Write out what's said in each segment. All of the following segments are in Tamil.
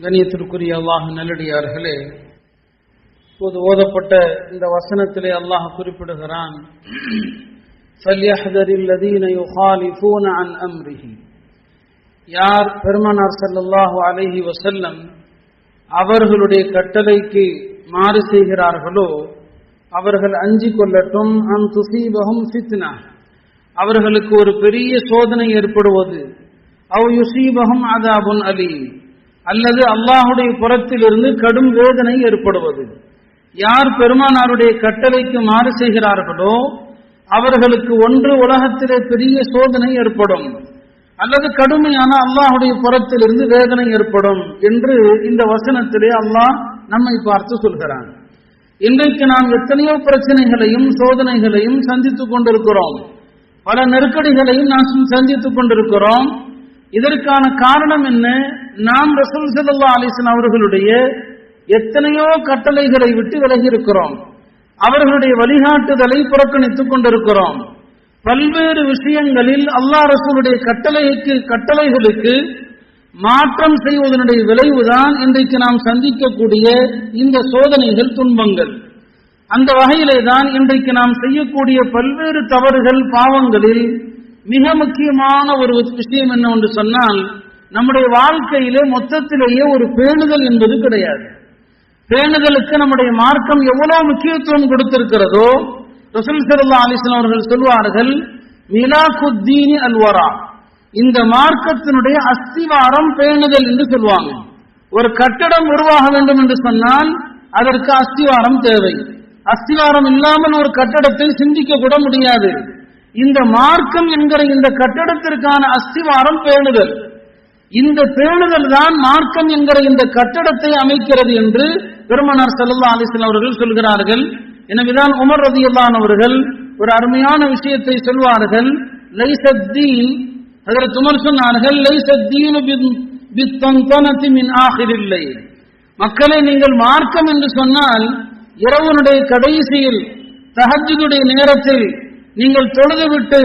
கணியத்திற்குரிய அல்லாஹ் நல்லடியார்களே இப்போது ஓதப்பட்ட இந்த வசனத்திலே அல்லாஹ் குறிப்பிடுகிறான் அன் அம்ரிஹி. யார் பெருமனார் சல்லாஹு அலஹி வசல்லம் அவர்களுடைய கட்டளைக்கு மாறு செய்கிறார்களோ அவர்கள் அஞ்சி கொள்ளட்டும். அம் துசீபகம் சித்னா அவர்களுக்கு ஒரு பெரிய சோதனை ஏற்படுவது அவ் யுசீபகம் அதாபுன் அலீம். அல்லது அல்லாஹுடைய புறத்திலிருந்து கடும் வேதனை ஏற்படுவது. யார் பெருமானாருடைய கட்டளைக்கு மாறு செய்கிறார்களோ அவர்களுக்கு ஒன்று உலகத்திலே பெரிய சோதனை ஏற்படும். அல்லது கடுமையான அல்லாஹுடைய புறத்திலிருந்து வேதனை ஏற்படும் என்று இந்த வசனத்திலே அல்லாஹ் நம்மை பார்த்து சொல்கிறான். இன்றைக்கு நாம் எத்தனையோ பிரச்சனைகளையும் சோதனைகளையும் சந்தித்துக் கொண்டிருக்கிறோம். பல நெருக்கடிகளையும் நாம் சந்தித்துக் கொண்டிருக்கிறோம். இதற்கான காரணம் என்ன? நாம் ரசூல் சல்லா அலிசன் அவர்களுடைய எத்தனையோ கட்டளைகளை விட்டு விலகி இருக்கிறோம் அவர்களுடைய வழிகாட்டுதலை புறக்கணித்துக் கொண்டிருக்கிறோம். பல்வேறு விஷயங்களில் அல்லாஹ் ரசூலுடைய கட்டளைக்கு கட்டளைகளுக்கு மாற்றம் செய்வதனுடைய விளைவுதான் இன்றைக்கு நாம் சந்திக்கக்கூடிய இந்த சோதனைகள் துன்பங்கள். அந்த வகையிலே தான் இன்றைக்கு நாம் செய்யக்கூடிய பல்வேறு தவறுகள் பாவங்களில் மிக முக்கியமான ஒரு விஷயம் என்ன ஒன்று சொன்னால் நம்முடைய வாழ்க்கையிலே மொத்தத்திலேயே ஒரு பேணுதல் என்பது கிடையாது. பேணுதலுக்கு நம்முடைய மார்க்கம் எவ்வளவு முக்கியத்துவம் கொடுத்திருக்கிறதோ ரசூல் சல்லா அலிஸ்லாம் அவர்கள் சொல்வார்கள் மிலாகுத்தீனி அல்வரா. இந்த மார்க்கத்தினுடைய அஸ்திவாரம் பேணுதல் என்று சொல்லுவாங்க ஒரு கட்டடம் உருவாக வேண்டும் என்று சொன்னால் அதற்கு அஸ்திவாரம் தேவை. அஸ்திவாரம் இல்லாமல் ஒரு கட்டடத்தை சிந்திக்க கூட முடியாது. இந்த மார்க்கம் என்கிற இந்த கட்டடத்திற்கான அஸ்திவாரம் பேணுதல். இந்த பேணுதல் தான் மார்க்கம் என்கிற இந்த கட்டடத்தை அமைக்கிறது என்று பெருமனார் சல்லா அலிஸ்லாம் அவர்கள் சொல்கிறார்கள். எனவேதான் உமர் ரதியுல்லான் அவர்கள் ஒரு அருமையான விஷயத்தை சொல்வார்கள். லைசத்தீன் அதில் துமர் சொன்னார்கள் லைசத்தீனு மக்களை நீங்கள் மார்க்கம் என்று சொன்னால் இரவனுடைய கடைசியில் தஹஜுடைய நேரத்தில் நீங்கள் தொழுதுவிட்டு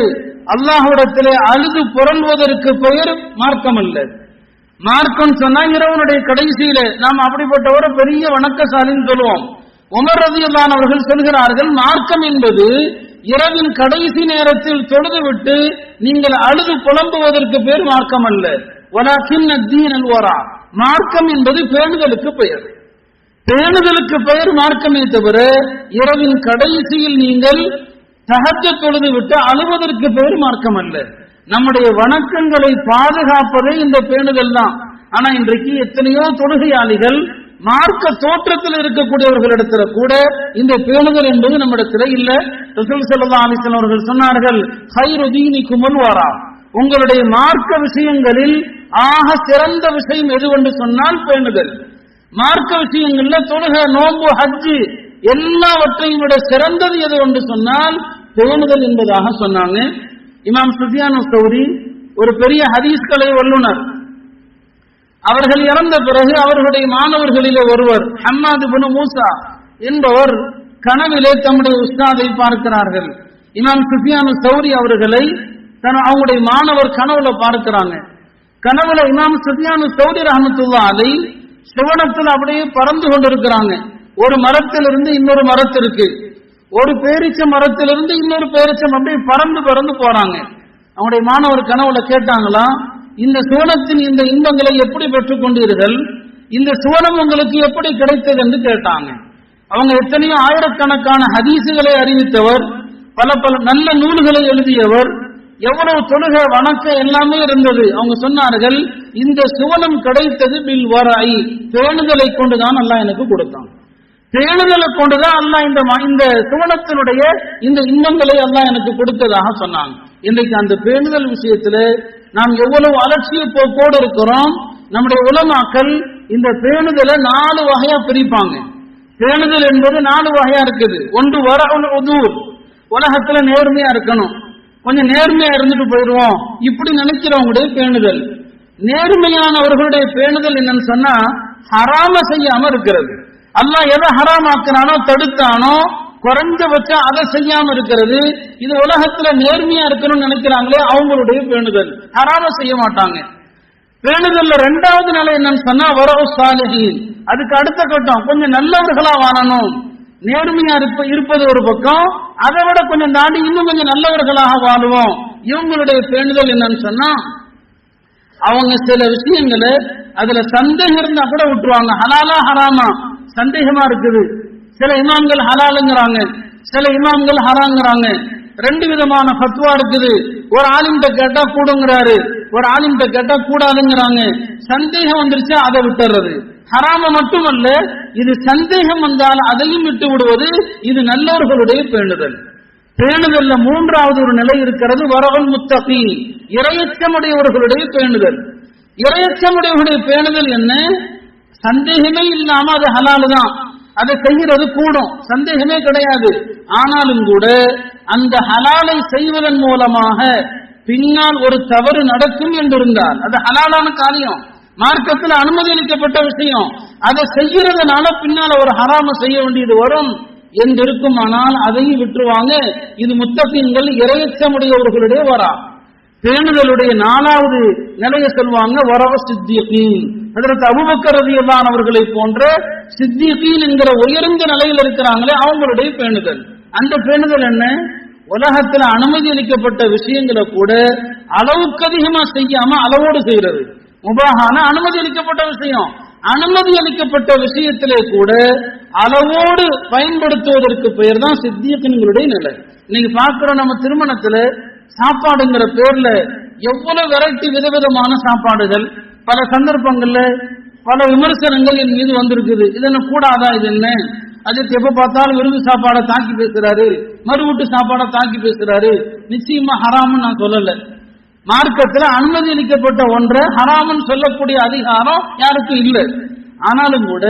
அல்லாஹுடத்திலே அழுது புரள்வதற்கு பெயர் மார்க்கம் அல்ல மார்க்கம் சொன்னா இரவனுடைய கடைசியில நாம் அப்படிப்பட்டவரை பெரிய வணக்கசாலின்னு சொல்லுவோம். உமர் ரதியுல்லான் அவர்கள் சொல்கிறார்கள் மார்க்கம் என்பது இரவின் கடைசி நேரத்தில் தொழுதுவிட்டு நீங்கள் அழுது புலம்புவதற்கு பேர் மார்க்கம் அல்ல ஒலாக்கின் மார்க்கம் என்பது பேணுதலுக்கு பெயர். பேணுதலுக்கு பெயர் மார்க்கமே தவிர இரவின் கடைசியில் நீங்கள் தகஜ தொழுது விட்டு அழுவதற்கு பேர் மார்க்கம் அல்ல நம்முடைய வணக்கங்களை பாதுகாப்பதே இந்த பேணுதல் தான். ஆனா இன்றைக்கு எத்தனையோ தொழுகையாளிகள் மார்க்க தோற்றத்தில் இருக்கக்கூடியவர்களிடத்துல கூட இந்த பேணுதல் என்பது நம்மிடத்துல இல்ல. ரசூல் சல்லா அலிஸ்லாம் அவர்கள் சொன்னார்கள் ஹைருதீனி குமல் வாரா. உங்களுடைய மார்க்க விஷயங்களில் ஆக சிறந்த விஷயம் எது என்று சொன்னால் பேணுதல். மார்க்க விஷயங்கள்ல தொழுக நோம்பு ஹஜ்ஜு எல்லாவற்றையும் விட சிறந்தது எது என்று சொன்னால் பேணுதல் என்பதாக சொன்னாங்க. இமாம் சுஃபியான் சௌரி ஒரு பெரிய ஹதீஸ்கலை வல்லுனர். அவர்கள் இறந்த பிறகு அவர்களுடைய மாணவர்களிலே ஒருவர் ஹம்மாது புனு மூசா என்பவர் கனவிலே தம்முடைய உஸ்தாதை பார்க்கிறார்கள். இமாம் சுஃபியானு சௌரி அவர்களை தன் அவங்களுடைய மாணவர் கனவுல பார்க்கிறாங்க. கனவுல இமாம் சுஃபியானு சௌரி ரஹமத்துல்லா அதை சிவனத்தில் அப்படியே பறந்து கொண்டிருக்கிறாங்க. ஒரு மரத்திலிருந்து இன்னொரு மரத்திற்கு. ஒரு பேரிச்ச மரத்திலிருந்து இன்னொரு பேரிச்சம் அப்படியே பறந்து பறந்து போறாங்க. அவங்களுடைய மாணவர் கனவுல கேட்டாங்களா இந்த சுவனத்தின் இந்த இன்பங்களை எப்படி பெற்றுக் கொண்டீர்கள்? இந்த சுவனம் உங்களுக்கு எப்படி கிடைத்தது என்று கேட்டாங்க. அவங்க எத்தனையோ ஆயிரக்கணக்கான ஹதீசுகளை அறிவித்தவர் பல பல நல்ல நூல்களை எழுதியவர் எவ்வளவு தொழுக வணக்கம் எல்லாமே இருந்தது. அவங்க சொன்னார்கள் இந்த சுவனம் கிடைத்தது பில் வராய் பேணுதலை கொண்டுதான் எல்லாம் எனக்கு கொடுத்தான். பேணுதலை கொண்டுதான் அல்லா இந்த இந்த சுவனத்தினுடைய இந்த இன்பங்களை எல்லாம் எனக்கு கொடுத்ததாக சொன்னாங்க. இன்றைக்கு அந்த பேணுதல் விஷயத்துல நாம் எவ்வளவு அலட்சிய போக்கோடு இருக்கிறோம் நம்முடைய உலமாக்கள் இந்த பேணுதலை நாலு வகையா பிரிப்பாங்க. பேணுதல் என்பது நாலு வகையா இருக்குது. ஒன்று வர உதூர் உலகத்துல நேர்மையா இருக்கணும். கொஞ்சம் நேர்மையா இருந்துட்டு போயிடுவோம். இப்படி நினைக்கிறவங்களுடைய பேணுதல். நேர்மையானவர்களுடைய பேணுதல் என்னன்னு சொன்னா ஹராம செய்யாம இருக்கிறது. அல்லாஹ் எதை ஹராமாக்குறானோ தடுத்தானோ குறைஞ்சபட்சம் அதை செய்யாம இருக்கிறது. இது உலகத்துல நேர்மையா இருக்கணும்னு நினைக்கிறாங்களே அவங்களுடைய வேண்டுதல். ஹராம செய்ய மாட்டாங்க. வேண்டுதல்ல ரெண்டாவது நிலை என்னன்னு சொன்னா வரவு சாலிஹீன். அதுக்கு அடுத்த கட்டம் கொஞ்சம் நல்லவர்களா வாழணும். நேர்மையா இருப்ப இருப்பது ஒரு பக்கம். அதை விட கொஞ்சம் தாண்டி இன்னும் கொஞ்சம் நல்லவர்களாக வாழுவோம். இவங்களுடைய பேணுதல் என்னன்னு சொன்னா அவங்க சில விஷயங்களை அதுல சந்தேகம் இருந்தா கூட விட்டுருவாங்க. ஹலாலா ஹராமா? சந்தேகமா இருக்குது. சில இமாம்கள் ஹலாலுங்கிறாங்க. சில இமாம்கள் ஹராங்கிறாங்க ரெண்டு விதமான ஃபத்வா இருக்குது. ஒரு ஆலிம்கிட்ட கேட்டா கூடுங்கிறாரு. ஒரு ஆலிம்கிட்ட கேட்டா கூடாதுங்கிறாங்க. சந்தேகம் வந்துருச்சா அதை விட்டுறது. ஹராம மட்டுமல்ல இது சந்தேகம் வந்தால் அதையும் விட்டு விடுவது இது நல்லவர்களுடைய பேணுதல். பேணுதல்ல மூன்றாவது ஒரு நிலை இருக்கிறது வரவன் முத்தகி. இரையச்சமுடையவர்களுடைய பேணுதல். இரையச்சமுடையவர்களுடைய பேணுதல் என்ன? சந்தேகமே இல்லாம அது ஹலாலு தான் அதை செய்கிறது கூடும். சந்தேகமே கிடையாது. ஆனாலும் கூட அந்த ஹலாலை செய்வதன் மூலமாக பின்னால் ஒரு தவறு நடக்கும் என்றிருந்தால் அது ஹலாலான காரியம். மார்க்கத்தில் அனுமதி அளிக்கப்பட்ட விஷயம். அதை செய்யறதுனால பின்னால ஒரு ஹராம செய்ய வேண்டியது வரும் என்றிருக்குமானால் அதையும் விட்டுருவாங்க. இது முத்தகங்கள் இரையச்சமுடையவர்களுடைய வரா. பேணுதலுடைய நாலாவது நிலையை சொல்லுவாங்க வரவ சித்தியகீன் அதற்கு அபுபக்கர் அவர்களை போன்ற சித்தியகீன் என்கிற உயர்ந்த நிலையில் இருக்கிறாங்களே அவங்களுடைய பேணுதல். அந்த பேணுதல் என்ன? உலகத்துல அனுமதி அளிக்கப்பட்ட விஷயங்களை கூட அளவுக்கு அதிகமா செய்யாம அளவோடு செய்யறது. முபாகான அனுமதி அளிக்கப்பட்ட விஷயம். அனுமதி அளிக்கப்பட்ட விஷயத்திலே கூட அளவோடு பயன்படுத்துவதற்கு பெயர் தான் சித்தியக்கன்களுடைய நிலை. இன்னைக்கு பார்க்கிறோம் நம்ம திருமணத்துல சாப்பாடுங்கிற பேர்ல எவ்வளவு வெரைட்டி விதவிதமான சாப்பாடுகள் பல சந்தர்ப்பங்கள்ல பல விமர்சனங்கள் என் மீது வந்திருக்குது. இது என்ன கூடாதா இது என்ன? அஜித் எப்ப பார்த்தாலும் விருது சாப்பாடை தாக்கி பேசுறாரு. மறுவீட்டு சாப்பாடை தாக்கி பேசுறாரு. நிச்சயமா ஹராம்னு நான் சொல்லல. மார்க்கத்துல அனுமதி அளிக்கப்பட்ட ஒன்றை ஹராமன் சொல்லக்கூடிய அதிகாரம் யாருக்கும் இல்லை. ஆனாலும் கூட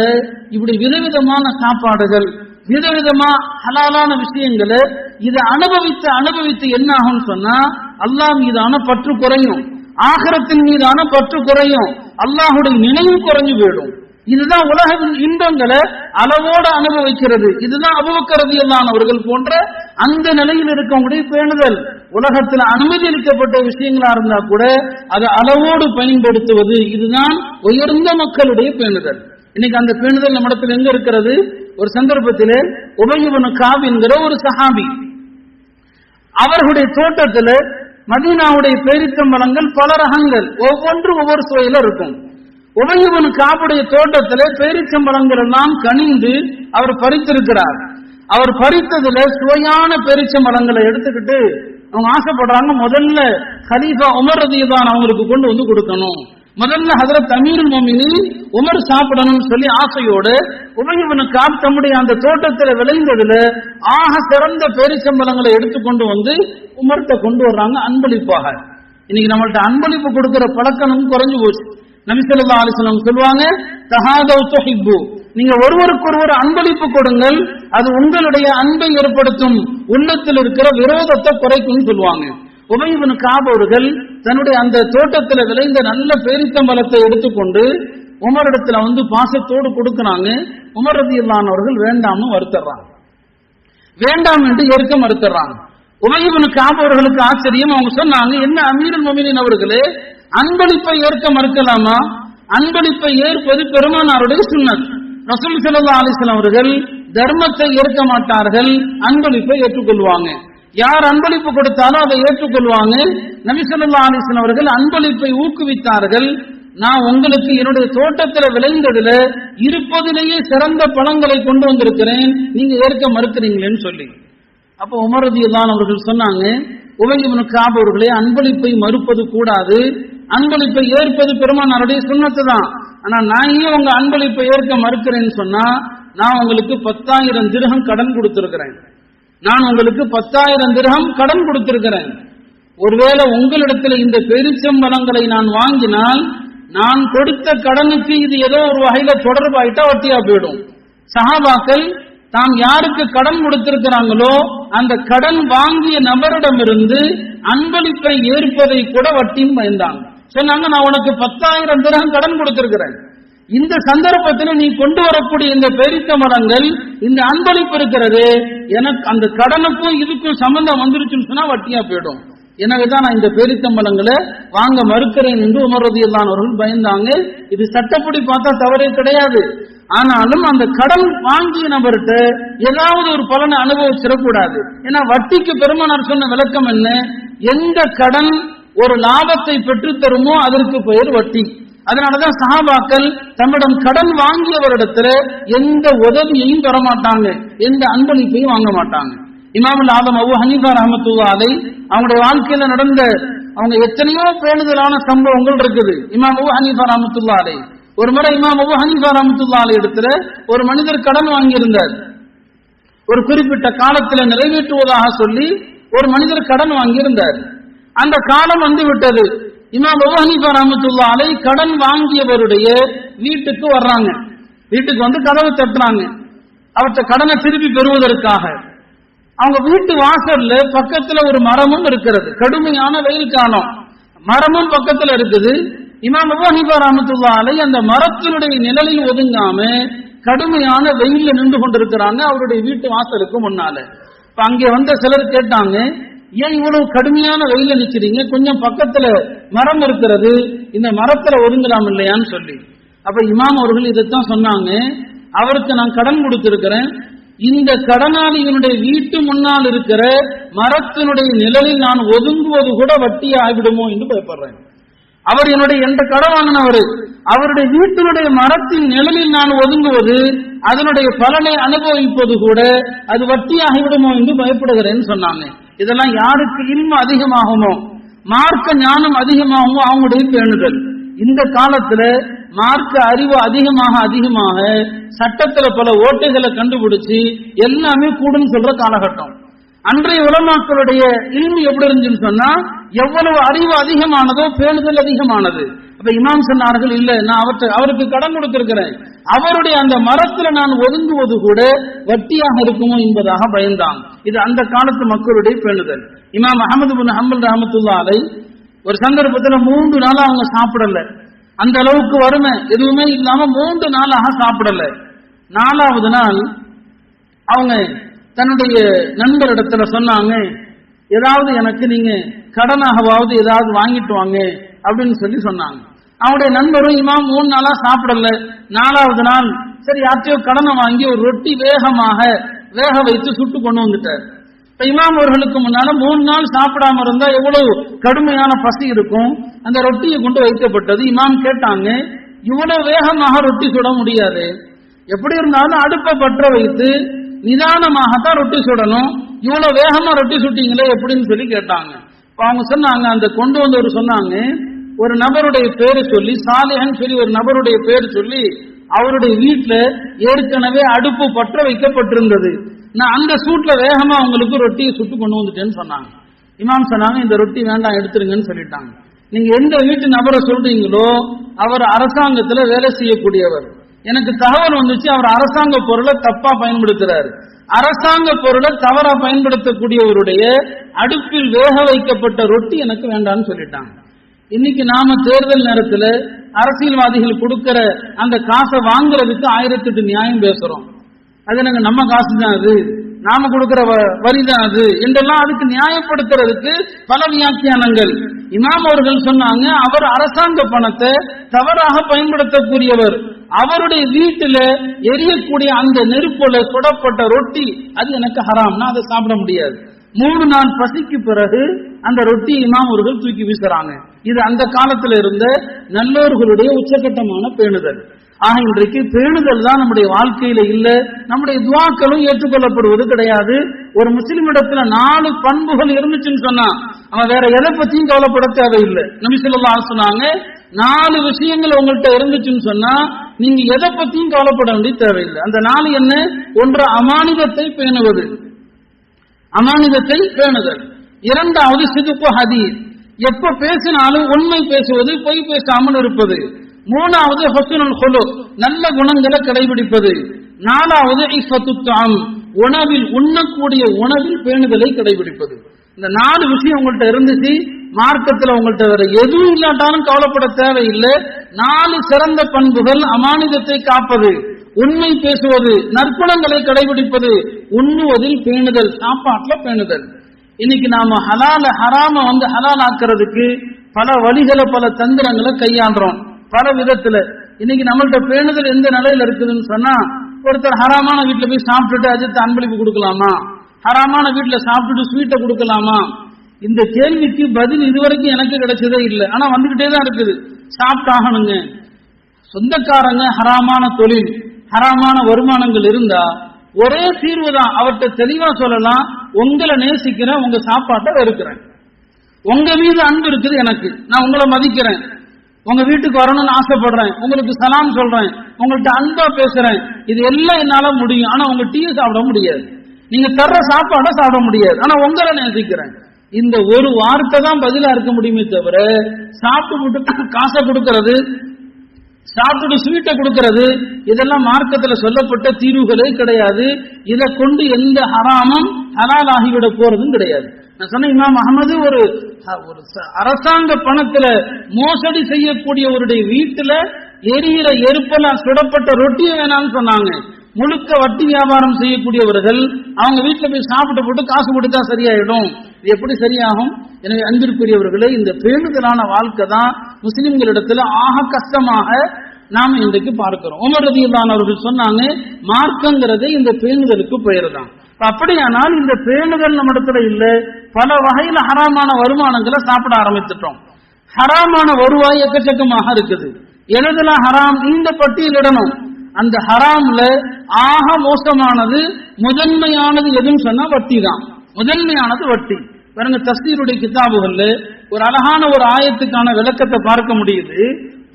இப்படி விதவிதமான சாப்பாடுகள் விதவிதமா ஹலாலான விஷயங்களை இதை அனுபவித்து அனுபவித்து என்ன ஆகும்னு சொன்னா அல்லாஹ் மீதான பற்று குறையும். ஆகரத்தின் மீதான பற்று குறையும். அல்லாஹுடைய நினைவு குறைஞ்சு போயிடும். இதுதான் உலக இன்பங்களை அளவோடு அனுபவிக்கிறது. இதுதான் அபுபக்கரதியல்லானவர்கள் போன்ற அந்த நிலையில் இருக்கக்கூடிய பேணுதல். உலகத்தில் அனுமதி அளிக்கப்பட்ட விஷயங்களா இருந்தா கூட அதை அளவோடு பயன்படுத்துவது இதுதான் உயர்ந்த மக்களுடைய பேணுதல். இன்னைக்கு அந்த பேணுதல் நம்மிடத்தில் எங்க இருக்கிறது? ஒரு சந்தர்ப்பத்தில் உபயவனு காப் என்கிற ஒரு சஹாபி. அவர்களுடைய தோட்டத்துல மதீனாவுடைய பேரித்தம்பழங்கள் பல ரகங்கள். ஒவ்வொன்றும் ஒவ்வொரு சுவையில இருக்கும். உபயவன் காப்புடைய தோட்டத்தில் பேரிச்சம்பழங்கள் எல்லாம் கனிந்து அவர் பறித்திருக்கிறார். அவர் பறித்ததுல சுவையான பேரிச்சம்பழங்களை எடுத்துக்கிட்டு அவங்க ஆசைப்படுறாங்க முதல்ல ஹலீஃபா உமர் ரதியதான் அவங்களுக்கு கொண்டு வந்து கொடுக்கணும். முதல்ல ஹதரத் அமீருல் மோமினி உமர் சாப்பிடணும்னு சொல்லி ஆசையோடு உபயவனு தம்முடைய அந்த தோட்டத்தில் விளைந்ததுல ஆக சிறந்த பேரிச்சம்பழங்களை எடுத்துக்கொண்டு வந்து உமர்கிட்ட கொண்டு வர்றாங்க அன்பளிப்பாக. இன்னைக்கு நம்மள்ட்ட அன்பளிப்பு கொடுக்கிற பழக்கம் குறைஞ்சு போச்சு. நபிசல்லா அலிஸ்லாம் சொல்லுவாங்க தஹாதவ் தொஹிப்பு. நீங்க ஒருவருக்கு ஒருவர் அன்பளிப்பு கொடுங்கள் அது உங்களுடைய அன்பை ஏற்படுத்தும் உள்ளத்தில் இருக்கிற விரோதத்தை குறைக்கும் சொல்லுவாங்க. உபயவனு காபவர்கள் தன்னுடைய அந்த தோட்டத்தில் விளைந்த நல்ல பேரித்தம்பலத்தை எடுத்துக்கொண்டு உமரிடத்துல வந்து பாசத்தோடு கொடுக்கிறாங்க. உமர் ரதி அவர்கள் வேண்டாம்னு வருத்தர்றாங்க. வேண்டாம் என்று ஏற்க மறுத்துறாங்க. உபயவனு காபவர்களுக்கு ஆச்சரியம். அவங்க சொன்னாங்க என்ன அமீரல் மொமினின் அவர்களே அன்பளிப்பை ஏற்க மறுக்கலாமா? அன்பளிப்பை ஏற்பது பெருமானாருடைய சுண்ணத். ரசூல் சல்லா அலிஸ்லாம் அவர்கள் தர்மத்தை ஏற்க மாட்டார்கள் அன்பளிப்பை ஏற்றுக்கொள்வாங்க. யார் அன்பளிப்பு கொடுத்தாலும் அதை ஏற்றுக்கொள்வாங்க. நபிசல்லா அலிசன் அவர்கள் அன்பளிப்பை ஊக்குவித்தார்கள். நான் உங்களுக்கு என்னுடைய தோட்டத்தில் விளைந்ததுல இருப்பதிலேயே சிறந்த பழங்களை கொண்டு வந்திருக்கிறேன். நீங்க ஏற்க மறுக்கிறீங்களேன்னு சொல்லி. அப்ப உமரதியல்லான் அவர்கள் சொன்னாங்க உபயவனு காப் அவர்களே அன்பளிப்பை மறுப்பது கூடாது. அன்பளிப்பை ஏற்பது பெருமானாருடைய சுண்ணத்து தான். ஆனா நான் ஏன் உங்க அன்பளிப்பை ஏற்க மறுக்கிறேன்னு சொன்னா நான் உங்களுக்கு பத்தாயிரம் திருகம் கடன் கொடுத்திருக்கிறேன். நான் உங்களுக்கு பத்தாயிரம் திரகம் கடன் கொடுத்திருக்கிறேன். ஒருவேளை உங்களிடத்தில் இந்த பெருச்சம்பளங்களை நான் வாங்கினால் நான் கொடுத்த கடனுக்கு இது ஏதோ ஒரு வகையில தொடர்பாயிட்டா வட்டியா போயிடும். சகாபாக்கள் தாம் யாருக்கு கடன் கொடுத்திருக்கிறாங்களோ அந்த கடன் வாங்கிய நபரிடமிருந்து அன்பளிப்பை ஏற்பதை கூட வட்டியும் பயந்தாங்க. சொன்னாங்க நான் உனக்கு பத்தாயிரம் திரகம் கடன் கொடுத்திருக்கிறேன். இந்த சந்தர்ப்பத்தில் நீ கொண்டு வரக்கூடிய இந்த பெரித்த மரங்கள் இந்த அன்பளிப்பு இருக்கிறது எனக்கு அந்த கடனுக்கும் இதுக்கும் சம்பந்தம் வந்துருச்சுன்னு சொன்னா வட்டியா போயிடும். எனவேதான் நான் இந்த பேரித்தம்பலங்களை வாங்க மறுக்கிறேன் என்று உமர் அவர்கள் பயந்தாங்க. இது சட்டப்படி பார்த்தா தவறே கிடையாது. ஆனாலும் அந்த கடன் வாங்கிய நபர்கிட்ட ஏதாவது ஒரு பலனை அனுபவிச்சிடக்கூடாது. ஏன்னா வட்டிக்கு பெருமானார் சொன்ன விளக்கம் என்ன? எந்த கடன் ஒரு லாபத்தை பெற்றுத் தருமோ அதற்கு பெயர் வட்டி. அதனாலதான் சஹாபாக்கள் தம்மிடம் கடன் வாங்கியவரிடத்துல எந்த உதவியையும் பெற மாட்டாங்க எந்த அன்பளிப்பையும் வாங்க மாட்டாங்க. இமாமுல் ஆதம் அபு ஹனீஃபா ரஹமத்துல்லா அலை அவங்களுடைய வாழ்க்கையில நடந்த அவங்க எத்தனையோ பேணுதலான சம்பவங்கள் இருக்குது. இமாம் அபு ஹனீஃபா ரஹமத்துல்லா அலை ஒரு முறை இமாம் அபு ஹனீஃபா ரஹமத்துல்லா அலை இடத்துல ஒரு மனிதர் கடன் வாங்கியிருந்தார். ஒரு குறிப்பிட்ட காலத்துல நிறைவேற்றுவதாக சொல்லி ஒரு மனிதர் கடன் வாங்கியிருந்தார். அந்த காலம் வந்து விட்டது. இமாம் அபு ஹனீஃபா ரஹமத்துல்லா அலை கடன் வாங்கியவருடைய வீட்டுக்கு வர்றாங்க. வீட்டுக்கு வந்து கதவு தட்டுறாங்க. அவற்றை கடனை திருப்பி பெறுவதற்காக. அவங்க வீட்டு வாசல்ல பக்கத்துல ஒரு மரமும் இருக்கிறது. கடுமையான வெயில் காலம். மரமும் பக்கத்துல இருக்குது. இமாம் அபு ஹனீஃபா ரஹமத்துல்லா அலை அந்த மரத்தினுடைய நிழலில் ஒதுங்காம கடுமையான வெயில்ல நின்று கொண்டிருக்கிறாங்க. அவருடைய வீட்டு வாசலுக்கு முன்னால. இப்ப அங்கே வந்த சிலர் கேட்டாங்க ஏன் இவ்வளவு கடுமையான வெயில நிக்கிறீங்க? கொஞ்சம் பக்கத்துல மரம் இருக்கிறது. இந்த மரத்துல ஒதுங்கலாம் இல்லையான்னு சொல்லி. அப்ப இமாம் அவர்கள் இதைத்தான் சொன்னாங்க. அவருக்கு நான் கடன் கொடுத்திருக்கிறேன். இந்த கடனாளிகளுடைய வீட்டு முன்னால் இருக்கிற மரத்தினுடைய நிழலில் நான் ஒதுங்குவது கூட வட்டி ஆகிவிடுமோ என்று பயப்படுறேன். அவர் என்னுடைய எந்த கடன் வாங்கினவர் அவருடைய வீட்டினுடைய மரத்தின் நிழலில் நான் ஒதுங்குவது அதனுடைய பலனை அனுபவிப்பது கூட அது வட்டியாகிவிடுமோ என்று பயப்படுகிறேன்னு சொன்னாங்க இதெல்லாம் யாருக்கு இன்மை அதிகமாகுமோ? மார்க்க ஞானம் அதிகமாகுமோ? அவங்களுடைய பேணுதல். இந்த காலத்துல மார்க்க அறிவு அதிகமாக அதிகமாக சட்டத்துல பல ஓட்டைகளை கண்டுபிடிச்சு எல்லாமே கூடுன்னு சொல்ற காலகட்டம். அன்றைய உலமாக்களுடைய இல்மு எப்படி இருந்துச்சுன்னு சொன்னா எவ்வளவு அறிவு அதிகமானதோ பேணுதல் அதிகமானது. அப்ப இமாம் சொன்னார்கள் இல்ல நான் அவற்றை அவருக்கு கடன் கொடுத்திருக்கிறேன். அவருடைய அந்த மரத்துல நான் ஒதுங்குவது கூட வட்டியாக இருக்குமோ என்பதாக பயந்தான். இது அந்த காலத்து மக்களுடைய பேணுதல். இமாம் அகமது பின் ஹம்பல் ரஹமத்துல்லா அலை ஒரு சந்தர்ப்பத்துல மூன்று நாளா அவங்க சாப்பிடல. அந்த அளவுக்கு வறுமை எதுவுமே இல்லாம மூன்று நாளாக சாப்பிடல. நாலாவது நாள் அவங்க தன்னுடைய நண்பரிடத்துல சொன்னாங்க ஏதாவது எனக்கு நீங்க கடனாகவாவது ஏதாவது வாங்கிட்டு வாங்க அப்படின்னு சொல்லி சொன்னாங்க. அவனுடைய நண்பரும் இமாம் மூணு நாளா சாப்பிடல. நாலாவது நாள் சரி யார்த்தையோ கடனை வாங்கி ஒரு ரொட்டி வேகமாக வேக வைத்து சுட்டு கொண்டு வந்துட்டார். இப்ப இமாம் அவர்களுக்கு முன்னால மூணு நாள் சாப்பிடாம இருந்தா எவ்வளவு கடுமையான பசி இருக்கும். அந்த ரொட்டியை கொண்டு வைக்கப்பட்டது. இமாம் கேட்டாங்க இவ்வளவு வேகமாக ரொட்டி சுட முடியாது. எப்படி இருந்தாலும் அடுப்பை பற்ற வைத்து நிதானமாகத்தான் ரொட்டி சுடணும். இவ்வளவு வேகமா ரொட்டி சுட்டீங்களே எப்படின்னு சொல்லி கேட்டாங்க. இப்போ அவங்க சொன்னாங்க அந்த கொண்டு வந்தவர் சொன்னாங்க ஒரு நபருடைய பேரு சொல்லி சாலிஹன் சொல்லி ஒரு நபருடைய பேரு சொல்லி அவருடைய வீட்டுல ஏற்கனவே அடுப்பு பற்ற வைக்கப்பட்டிருந்தது. நான் அந்த சூட்ல வேகமா அவங்களுக்கு ரொட்டியை சுட்டு கொண்டு வந்துட்டேன்னு சொன்னாங்க. இமாம் சொன்னாங்க இந்த ரொட்டி வேண்டாம் எடுத்துருங்கன்னு சொல்லிட்டாங்க. நீங்க எந்த வீட்டு நபரை சொல்றீங்களோ அவர் அரசாங்கத்துல வேலை செய்யக்கூடியவர். எனக்கு தகவல் வந்துச்சு அவர் அரசாங்க பொருளை தப்பா பயன்படுத்துறாரு. அரசாங்க பொருளை தவறா பயன்படுத்தக்கூடியவருடைய அடுப்பில் வேக வைக்கப்பட்ட ரொட்டி எனக்கு வேண்டாம்னு சொல்லிட்டாங்க. இன்னைக்கு நாம தேர்தல் நேரத்துல அரசியல்வாதிகள் கொடுக்கிற அந்த காசை வாங்குறதுக்கு ஆயிரத்தி எட்டு நியாயம் பேசுறோம். அது நாங்க நம்ம காசு தான் அது. நாம கொடுக்கிற வரி தான் அது. என்றெல்லாம் அதுக்கு நியாயப்படுத்துறதுக்கு பல வியாக்கியானங்கள். இமாம் அவர்கள் சொன்னாங்க அவர் அரசாங்க பணத்தை தவறாக பயன்படுத்தக்கூடியவர். அவருடைய வீட்டுல எரியக்கூடிய அந்த நெருப்புல சுடப்பட்ட ரொட்டி அது எனக்கு ஹராம்னா அதை சாப்பிட முடியாது. மூணு நாள் பசிக்கு பிறகு அந்த ரொட்டி இமாம் அவர்கள் தூக்கி வீசுறாங்க. இது அந்த காலத்துல இருந்த நல்லோர்களுடைய உச்சகட்டமான பேணுதல். ஆக இன்றைக்கு பேணுதல் தான் நம்முடைய வாழ்க்கையில இல்ல. நம்முடைய துவாக்களும் ஏற்றுக்கொள்ளப்படுவது கிடையாது. ஒரு முஸ்லிம் இடத்துல நாலு பண்புகள் இருந்துச்சுன்னு சொன்னா அவன் வேற எதை பத்தியும் கவலைப்பட தேவையில்லை. நபி சொன்னாங்க நாலு விஷயங்கள் உங்கள்கிட்ட இருந்துச்சுன்னு சொன்னா நீங்க எதை பத்தியும் கவலைப்பட வேண்டிய தேவையில்லை. அந்த நாலு என்ன? ஒன்று அமானிதத்தை பேணுவது. அமானிதத்தை பேணுதல். இரண்டாவது சிதுப்பு ஹதீர் எப்ப பேசினாலும் உண்மை பேசுவது பொய் பேசாமல் இருப்பது. மூணாவது ஹொசுனுல் ஹொலு நல்ல குணங்களை கடைபிடிப்பது. நாலாவது இஃபத்துத்தாம் உணவில் உண்ணக்கூடிய உணவில் பேணுதலை கடைபிடிப்பது. இந்த நாலு விஷயம் உங்கள்கிட்ட இருந்துச்சு மார்க்கத்தில் உங்கள்கிட்ட வேற எதுவும் இல்லாட்டாலும் கவலைப்பட தேவையில்லை. நாலு சிறந்த பண்புகள் அமானிதத்தை காப்பது உண்மை பேசுவது நற்குணங்களை கடைபிடிப்பது உண்ணுவதில் பேணுதல் சாப்பாட்டுல பேணுதல். இன்னைக்கு நாம ஹலால ஹராம வந்து ஹலால் ஆக்குறதுக்கு பல வழிகளை பல தந்திரங்களை கையாண்டுறோம் பல விதத்துல. இன்னைக்கு நம்மள்ட்ட பேணுதல் எந்த நிலையில இருக்குதுன்னு சொன்னா ஒருத்தர் ஹராமான வீட்டுல போய் சாப்பிட்டுட்டு அஜித் அன்பளிப்பு கொடுக்கலாமா? ஹராமான வீட்டுல சாப்பிட்டுட்டு ஸ்வீட்டை கொடுக்கலாமா? இந்த கேள்விக்கு பதில் இதுவரைக்கும் எனக்கு கிடைச்சதே இல்லை. ஆனா வந்துகிட்டே தான் இருக்குது. சாப்பிட்டாகணுங்க. சொந்தக்காரங்க ஹராமான தொழில் ஹராமான வருமானங்கள் இருந்தா ஒரே தீர்வு தான். அவர்கிட்ட தெளிவா சொல்லலாம் உங்களை நேசிக்கிறேன் உங்க சாப்பாட்டை வெறுக்கிறேன். உங்க மீது அன்பு இருக்குது எனக்கு. நான் உங்களை மதிக்கிறேன். உங்க வீட்டுக்கு வரணும்னு ஆசைப்படுறேன். உங்களுக்கு சலாம் சொல்றேன். உங்கள்ட்ட அன்பா பேசுறேன். இது எல்லாம் என்னால முடியும். ஆனா உங்க டீ சாப்பிட முடியாது. நீங்க தர்ற சாப்பாடை சாப்பிட முடியாது. ஆனா உங்களை நேசிக்கிறேன். இந்த ஒரு வார்த்தை தான் பதிலா இருக்க முடியுமே தவிர சாப்பிட்டு காசை கொடுக்கறது சாப்பிட்டு ஸ்வீட்டை கொடுக்கறது இதெல்லாம் மார்க்கத்துல சொல்லப்பட்ட தீர்வுகளே கிடையாது. இதை கொண்டு எந்த ஹராமும் ஹலால் ஆகிவிட போறதும் கிடையாது. நான் சொன்ன இமாம் அகமது ஒரு ஒரு அரசாங்க பணத்துல மோசடி செய்யக்கூடியவருடைய வீட்டுல எரியிற எருப்பெல்லாம் சுடப்பட்ட ரொட்டியை வேணாம்னு சொன்னாங்க. முழுக்க வட்டி வியாபாரம் செய்யக்கூடியவர்கள் அவங்க வீட்டுல போய் சாப்பிட்டு போட்டு காசு கொடுத்தா சரியாயிடும். இது எப்படி சரியாகும்? எனவே அன்பிற்குரியவர்களே இந்த பேணுதலான வாழ்க்கை தான் முஸ்லிம்களிடத்துல ஆக கஷ்டமாக நாம இன்றைக்கு பார்க்கிறோம். உமர் ரதியுல்லான் அவர்கள் சொன்னாங்க மார்க்கங்கிறதே இந்த பேணுதலுக்கு பெயர் தான் அப்படியானால் இந்த பேணுதல் நம்ம இடத்துல இல்ல. பல வகையில ஹராமான வருமானங்களை சாப்பிட ஆரம்பித்துட்டோம் ஹராமான வருவாய் எக்கச்சக்கமாக இருக்குது. எழுதல ஹராம் இந்த பட்டியலிடணும் அந்த ஹராம்ல ஆக மோசமானது முதன்மையானது எதுன்னு சொன்னா வட்டி தான் முதன்மையானது வட்டி. பாருங்க தஸ்தீருடைய கிதாபுகள்ல ஒரு அழகான ஒரு ஆயத்துக்கான விளக்கத்தை பார்க்க முடியுது.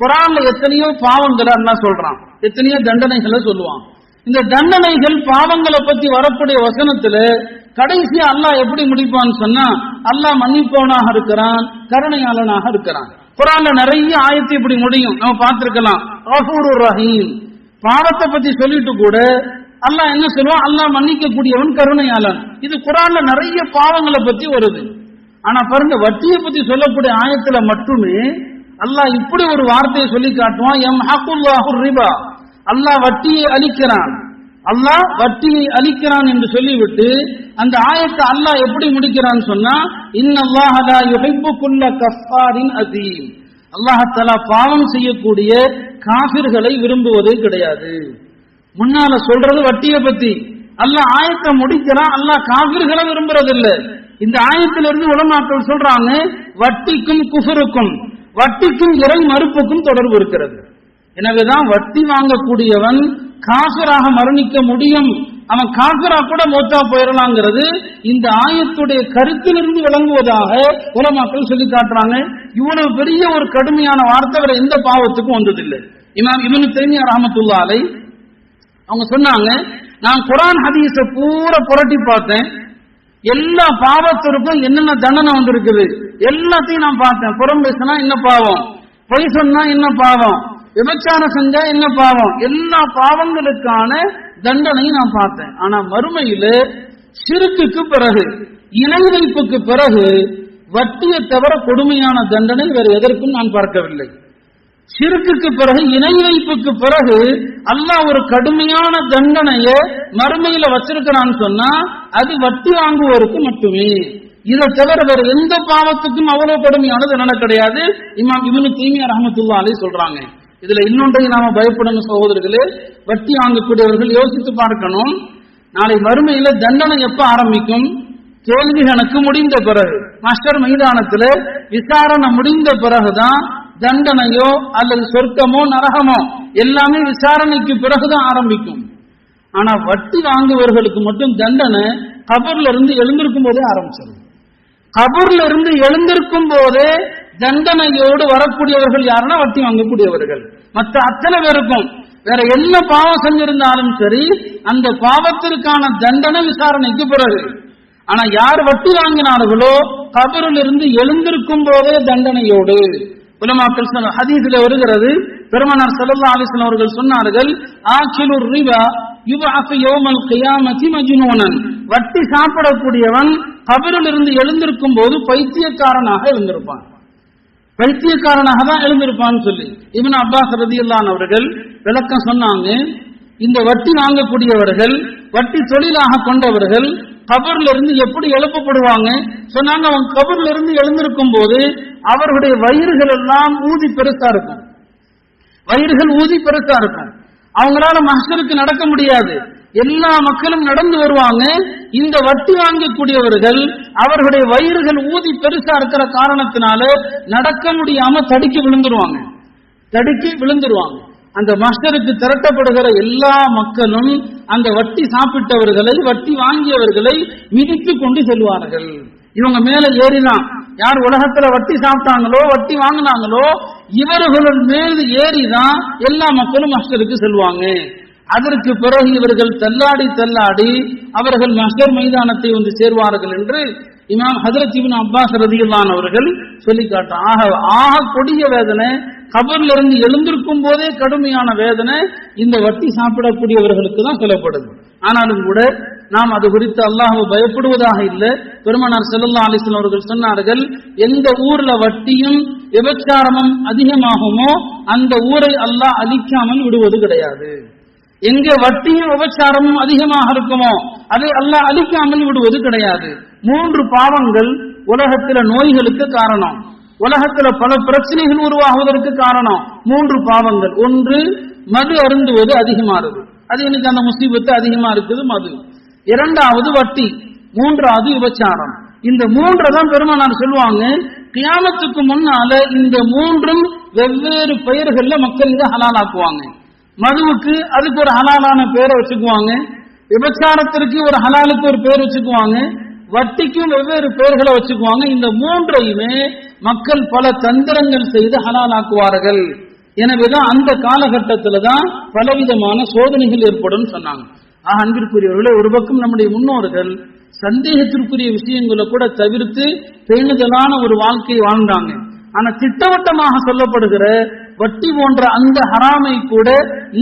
குரான்ல எத்தனையோ பாவங்களை எல்லாம் சொல்றான். எத்தனையோ தண்டனைகளை சொல்லுவான். இந்த தண்டனைகள் பாவங்களை பத்தி வரக்கூடிய வசனத்துல கடைசி அல்லாஹ் எப்படி முடிப்பான்னு சொன்னா அல்லாஹ் மன்னிப்பவனாக இருக்கிறான் கருணையாளனாக இருக்கிறான். குரான்ல நிறைய ஆயத்து இப்படி முடியும். நம்ம பார்த்திருக்கலாம். ரஹீம். பாவத்தை பத்தி சொல்லிட்டு கூட அல்லாஹ் என்ன சொல்லுவான்? அல்லாஹ் மன்னிக்க கூடியவன் கருணையாளன். இது குரான்ல நிறைய பாவங்களை பத்தி வருது. ஆனா பாருங்க வட்டியை பத்தி சொல்லக்கூடிய ஆயத்துல மட்டுமே அல்லாஹ் இப்படி ஒரு வார்த்தையை சொல்லி காட்டுவான். எம் ஹக்குல்லாஹு ரிபா. அல்லாஹ் வட்டியை அளிக்கிறான். அல்லாஹ் வட்டியை அளிக்கிறான் என்று சொல்லிவிட்டு அந்த ஆயத்தை அல்லாஹ் எப்படி முடிக்கிறான்னு சொன்னா இன்னல்லாஹ லா யுஹிப்பு குல்ல கஃபாரின் அதீம் அல்லாஹ் பாவம் செய்யக்கூடிய காபிர்களை விரும்புவதே கிடையாது. முன்னால சொல்றது வட்டியை பத்தி. அல்லாஹ் ஆயத்தை முடிக்கிறான் அல்லாஹ் காபிர்களை விரும்புறது இல்ல இந்த ஆயத்திலிருந்து உலமாக்கள் சொல்றாங்க வட்டிக்கும் குஃபருக்கும் வட்டிக்கும் இறை மறுப்புக்கும் தொடர்பு இருக்கிறது. எனவேதான் வட்டி வாங்கக்கூடியவன் காசராக மரணிக்க முடியும். அவன் காசரா கூட மோத்தா போயிடலாங்கிறது இந்த ஆயத்துடைய கருத்திலிருந்து விளங்குவதாக உலமாக்கள் சொல்லி காட்டுறாங்க. இவ்வளவு பெரிய ஒரு கடுமையான வார்த்தை வேற எந்த பாவத்துக்கும் வந்ததில்லை. இமாம் இவனு தெரிஞ்ச ரஹமத்துல்லா அவங்க சொன்னாங்க நான் குரான் ஹதீஸ பூரா புரட்டி பார்த்தேன். எல்லா பாவத்திற்கும் என்னென்ன தண்டனை வந்திருக்குது? எல்லாத்தையும் நான் பார்த்தேன். புறம் பேசினா என்ன பாவம்? பொய் சொன்னா என்ன பாவம்? விபச்சாரம் செஞ்சா என்ன பாவம்? எல்லா பாவங்களுக்கான தண்டனையும் நான் பார்த்தேன். ஆனா மறுமையில சிறுக்குக்கு பிறகு இணை வைப்புக்கு பிறகு வட்டியை தவிர கொடுமையான தண்டனை வேறு எதற்கும் நான் பார்க்கவில்லை. சிறுக்குக்கு பிறகு இணை வைப்புக்கு பிறகு அல்லாஹ் ஒரு கடுமையான தண்டனையை மறுமையில வச்சிருக்கிறான்னு சொன்னா அது வட்டி வாங்குவோருக்கு மட்டுமே. இதை தவிர வேற எந்த பாவத்துக்கும் அவ்வளவு கடுமையானது தண்டனை கிடையாது. இமாம் இவனு தீமியா ரஹமத்துல்லா அலை சொல்றாங்க. இதுல இன்னொன்றையும் நாம பயப்படணும் சகோதரர்களே வட்டி வாங்கக்கூடியவர்கள் யோசித்து பார்க்கணும். நாளை வறுமையில தண்டனை எப்ப ஆரம்பிக்கும்? கேள்வி கணக்கு முடிந்த பிறகு. மாஸ்டர் மைதானத்துல விசாரணை முடிந்த பிறகுதான் தண்டனையோ அல்லது சொர்க்கமோ நரகமோ எல்லாமே விசாரணைக்கு பிறகுதான் ஆரம்பிக்கும். ஆனா வட்டி வாங்குவர்களுக்கு மட்டும் தண்டனை கபர்ல இருந்து எழுந்திருக்கும் போதே ஆரம்பிச்சிடும். கபர்ல இருந்து எழுந்திருக்கும் போதே தண்டனையோடு வரக்கூடியவர்கள் யாருன்னா வட்டி வாங்கக்கூடியவர்கள். மற்ற அத்தனை பேருக்கும் வேற என்ன பாவம் செஞ்சிருந்தாலும் சரி அந்த பாவத்திற்கான தண்டனை விசாரணைக்கு பிறகு ஆனா யார் வட்டி வாங்கினார்களோ கபரில் இருந்து எழுந்திருக்கும் போதே தண்டனையோடு. உலமாக்கள் சொன்ன ஹதீஸ்ல வருகிறது பெருமனார் ஸல்லல்லாஹு அலைஹி அவர்கள் சொன்னார்கள் ஆக்கிலுர் ரிபா வட்டி சாப்பிடக்கூடியவன் கபரில் இருந்து எழுந்திருக்கும் போது பைத்தியக்காரனாக இருந்திருப்பான். பைத்தியக்காரனாக தான் எழுந்திருப்பான்னு சொல்லி. இவன் அப்பாஸ் ரதியுல்லான் அவர்கள் விளக்கம் சொன்னாங்க. இந்த வட்டி வாங்கக்கூடியவர்கள் வட்டி தொழிலாக கொண்டவர்கள் கபர்ல இருந்து எப்படி எழுப்பப்படுவாங்க? சொன்னாங்க அவங்க கபர்ல இருந்து எழுந்திருக்கும் போது அவர்களுடைய வயிறுகள் எல்லாம் ஊதி பெருசா இருக்கும். வயிறுகள் ஊதி பெருசா இருக்கும். அவங்களால மகருக்கு நடக்க முடியாது. எல்லா மக்களும் நடந்து வருவாங்க. இந்த வட்டி வாங்கக்கூடியவர்கள் அவர்களுடைய வயிறுகள் ஊதி பெருசா இருக்கிற காரணத்தினால நடக்க முடியாம தடுக்கி விழுந்துருவாங்க. தடுக்கி விழுந்துருவாங்க. அந்த மஸ்டருக்கு திரட்டப்படுகிற எல்லா மக்களும் அந்த வட்டி சாப்பிட்டவர்களை வட்டி வாங்கியவர்களை மிதித்து கொண்டு செல்வார்கள். இவங்க மேல ஏறிதான் யார் உலகத்துல வட்டி சாப்பிட்டாங்களோ வட்டி வாங்கினாங்களோ இவர்களுடன் மேல் ஏறிதான் எல்லா மக்களும் மஸ்டருக்கு செல்வாங்க. அதற்கு பிறகு இவர்கள் தள்ளாடி தள்ளாடி அவர்கள் மஸ்டர் மைதானத்தை வந்து சேர்வார்கள் என்று இமாம் ஹசரத் இபின் அப்பாஸ் ரதியுல்லான் அவர்கள் சொல்லி காட்டான் ஆக ஆக கொடிய வேதனை கபர்ல இருந்து எழுந்திருக்கும் போதே கடுமையான வேதனை இந்த வட்டி சாப்பிடக்கூடியவர்களுக்கு தான் சொல்லப்படுது. ஆனாலும் கூட நாம் அது குறித்து அல்லாஹ் பயப்படுவதாக இல்லை. பெருமனார் செல்லல்லா அலிஸ்லாம் அவர்கள் சொன்னார்கள் எந்த ஊர்ல வட்டியும் விபச்சாரமும் அதிகமாகுமோ அந்த ஊரை அல்லாஹ் அழிக்காமல் விடுவது கிடையாது. எங்க வட்டியும் விபச்சாரமும் அதிகமாக இருக்குமோ அதை அல்லாஹ் அழிக்காமல் விடுவது கிடையாது. மூன்று பாவங்கள் உலகத்தில நோய்களுக்கு காரணம். உலகத்துல பல பிரச்சனைகள் உருவாகுவதற்கு காரணம். மூன்று பாவங்கள். ஒன்று மது அருந்துவது அதிகமாறுது அது எனக்கு அந்த முசீபத்து அதிகமா இருக்குது மது. இரண்டாவது வட்டி. மூன்றாவது விபச்சாரம். இந்த மூன்றை தான் பெருமானார் சொல்லுவாங்க கியாமத்துக்கு முன்னால இந்த மூன்றும் வெவ்வேறு பெயர்கள்ல மக்கள் இதை ஹலாலாக்குவாங்க. மதுவுக்கு அதுக்கு ஒரு ஹலாலான பேரை வச்சுக்குவாங்க. விபச்சாரத்திற்கு ஒரு ஹலாலுக்கு ஒரு பேர் வச்சுக்குவாங்க. வட்டிக்கும் வெவ்வேறு பெயர்களை வச்சுக்குவாங்க. இந்த மூன்றையுமே மக்கள் பல தந்திரங்கள் செய்து ஹலாலாக்குவார்கள். எனவேதான் அந்த காலகட்டத்தில் தான் பலவிதமான சோதனைகள் ஏற்படும் சொன்னாங்க. ஆக அன்பிற்குரியவர்களே ஒரு பக்கம் நம்முடைய முன்னோர்கள் சந்தேகத்திற்குரிய விஷயங்களை கூட தவிர்த்து பேணுதலான ஒரு வாழ்க்கையை வாழ்ந்தாங்க. ஆனா திட்டவட்டமாக சொல்லப்படுகிற வட்டி போன்ற அந்த ஹராமை கூட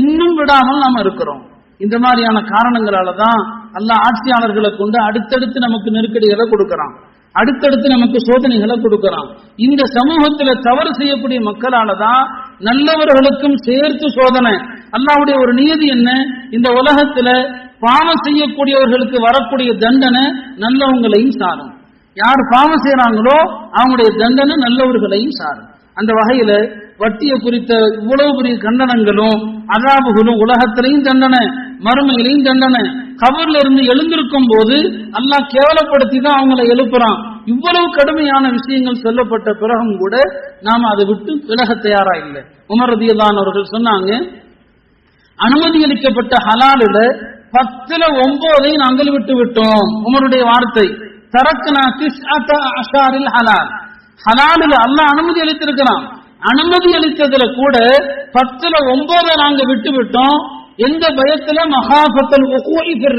இன்னும் விடாமல் நாம் இருக்கிறோம். இந்த மாதிரியான காரணங்களால தான் அல்லாஹ் ஆட்சியாளர்களை கொண்டு அடுத்தடுத்து நமக்கு நெருக்கடிகளை கொடுக்கறான். அடுத்தடுத்து நமக்கு சோதனைகளை கொடுக்கறான். இந்த சமூகத்துல தவறு செய்யக்கூடிய மக்களால தான் நல்லவர்களுக்கும் சேர்த்து சோதனை. அல்லாவுடைய ஒரு நியதி என்ன? இந்த உலகத்துல பாவம் செய்யக்கூடியவர்களுக்கு வரக்கூடிய தண்டனை நல்லவங்களையும் சாரும். யார் பாவம் செய்யறாங்களோ அவங்களுடைய தண்டனை நல்லவர்களையும் சாரும். அந்த வகையில வட்டியை குறித்த இவ்வளவு பெரிய கண்டனங்களும் அதாபுகளும் உலகத்திலையும் தண்டனை மறுமையிலையும் தண்டனை. கபர்ல இருந்து எழுந்திருக்கும் போது அல்லாஹ் கேவலப்படுத்தி தான் அவங்கள எழுப்புறான். இவ்வளவு கடுமையான விஷயங்கள் சொல்லப்பட்ட பிறகும் கூட நாம அதை விட்டு விலக தயாரா இல்லை உமரதியதான் அவர்கள் சொன்னாங்க அனுமதி அளிக்கப்பட்ட ஹலாலுல பத்துல ஒன்பதை நாங்கள் விட்டு விட்டோம். உமருடைய வார்த்தை தரக்குனா அஷாரில் ஹலால். ஹலாலில் அல்லாஹ் அனுமதி அளித்திருக்கிறான். அனுமதி அளித்ததுல கூட பத்துல ஒன்பதை நாங்க விட்டு விட்டோம் எந்த பயத்துல? மகாபத்தல்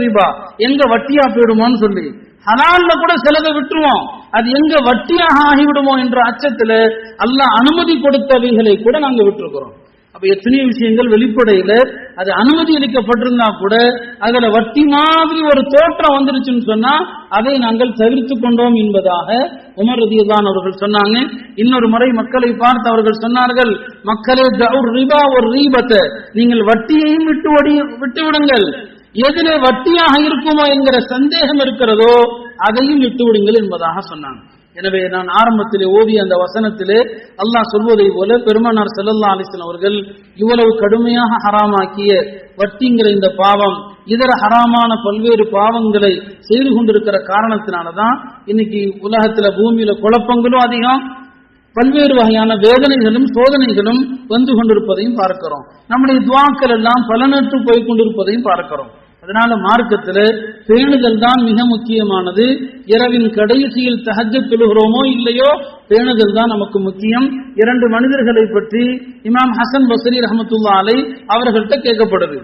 ரிபா. எங்க வட்டியா போயிடுமோன்னு சொல்லி. ஹலால்ல கூட சிலதை விட்டுருவோம். அது எங்க வட்டியாக ஆகிவிடுமோ என்ற அச்சத்துல அல்லாஹ் அனுமதி கொடுத்தவைகளை கூட நாங்க விட்டுருக்கிறோம். அப்ப எத்தனையோ விஷயங்கள் வெளிப்படையில அது அனுமதி அளிக்கப்பட்டிருந்தா கூட அதுல வட்டி மாதிரி ஒரு தோற்றம் வந்துருச்சுன்னு சொன்னா அதை நாங்கள் தவிர்த்து கொண்டோம் என்பதாக உமர் ரதியதான் அவர்கள் சொன்னாங்க. இன்னொரு முறை மக்களை பார்த்து அவர்கள் சொன்னார்கள் மக்களே ஒரு ரிபா ஒரு ரீபத்தை. நீங்கள் வட்டியையும் விட்டு விட்டு விடுங்கள். எதிலே வட்டியாக இருக்குமோ என்கிற சந்தேகம் இருக்கிறதோ அதையும் விட்டு விடுங்கள் என்பதாக சொன்னாங்க. எனவே நான் ஆரம்பத்திலே ஓதிய அந்த வசனத்திலே அல்லாஹ் சொல்வதை போல பெருமானார் செல்லல்லா அலிசன் அவர்கள் இவ்வளவு கடுமையாக ஹராமாக்கிய வட்டிங்கிற இந்த பாவம் இதர ஹராமான பல்வேறு பாவங்களை செய்து கொண்டிருக்கிற காரணத்தினாலதான் இன்னைக்கு உலகத்துல பூமியில குழப்பங்களும் அதிகம் பல்வேறு வகையான வேதனைகளும் சோதனைகளும் வந்து கொண்டிருப்பதையும் பார்க்கிறோம். நம்முடைய துவாக்கள் எல்லாம் பலனற்று போய் கொண்டிருப்பதையும் பார்க்கிறோம். அதனால மார்க்கத்தில் பேணுதல் தான் மிக முக்கியமானது. இரவின் கடைசியில் தஹஜ தொழுகிறோமோ இல்லையோ பேணுதல் தான் நமக்கு முக்கியம். இரண்டு மனிதர்களை பற்றி இமாம் ஹசன் பசரி ரஹமத்துல்லா அலை அவர்கள்ட்ட கேட்கப்படுது.